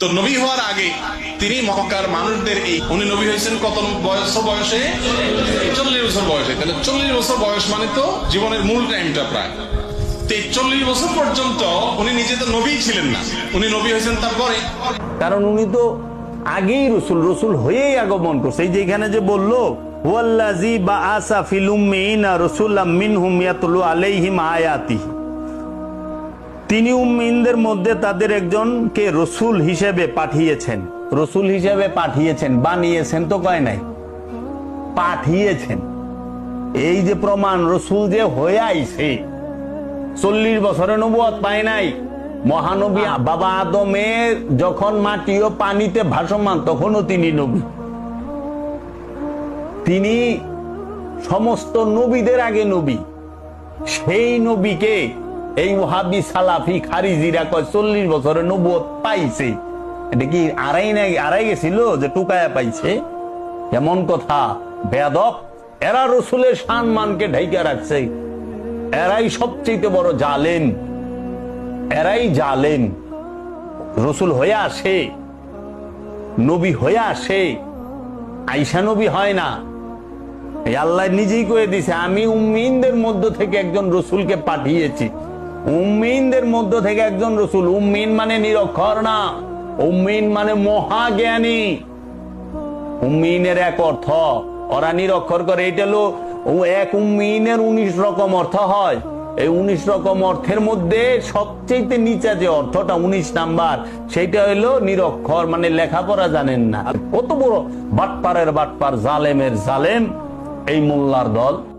তো নবী হওয়ার আগে তিনি মক্কার মানুষদের এই উনি নবী হয়েছেন কত বয়স বয়সে? চল্লিশ বছর বয়সে। তাহলে চল্লিশ বছর বয়স মানে তো জীবনের মূল টাইমটা প্রায়। তো এই চল্লিশ বছর পর্যন্ত উনি নিজে তো নবী ছিলেন না। উনি নবী হয়েছেন তারপরে। কারণ উনি তো আগেই রসুল রসুল হয়েই আগমন করছে। এই যে বলল ওয়াল্লাজি বা আসা ফিলুমিনা রসুল্লাহ মিনহুম ইয়াতলু আলাইহিম আয়াতিহি। তিনি উম্মিনদের মধ্যে তাদের একজনকে রসুল হিসেবে পাঠিয়েছেন। রসুল হিসেবে পাঠিয়েছেন বানিয়েছেন তো কয় নাই? পাঠিয়েছেন। এই যে প্রমাণ রসুল যে হয়ে আইছে চল্লিশ বছরে নবুয়ত পায় নাই। মহানবী বাবা আদমের যখন মাটি ও পানিতে ভাসমান তখনও তিনি নবী। তিনি সমস্ত নবীদের আগে নবী। সেই নবীকে এই ওহাবি সালাফি খারিজিরা কয়, চল্লিশ বছরে নবুয়ত পাইছে। এটা কি আড়াই নাই, আড়াই গেছিল যে টুকায়া পাইছে? এমন কথা বেদব এরা রসুলের সম্মানকে ঢাইকা রাখছে। এরাই সবচেয়ে বড় জালেন এরাই জালেন রসুল হয়ে আসে, নবী হয়ে আসে আইসা নবী হয় না। আল্লাহ নিজেই করে দিছে, আমি উম্মিনদের মধ্য থেকে একজন রসুলকে পাঠিয়েছি। উম্মিনদের মধ্য থেকে একজন রসুল। উম্মিন মানে নিরক্ষর না। উম্মিন মানে মহাজ্ঞানী। উম্মিনের এক অর্থ, ওরা নিরক্ষর করে, এটা হলো এক উম্মিনের উনিশ রকম অর্থ হয়। এই উনিশ রকম অর্থের মধ্যে সবচেয়ে নিচা যে অর্থটা, উনিশ নাম্বার, সেটা হলো নিরক্ষর মানে লেখাপড়া জানেন না। কত বড় বাটপারের বাটপার, জালেমের জালেম, এই মোল্লার দল।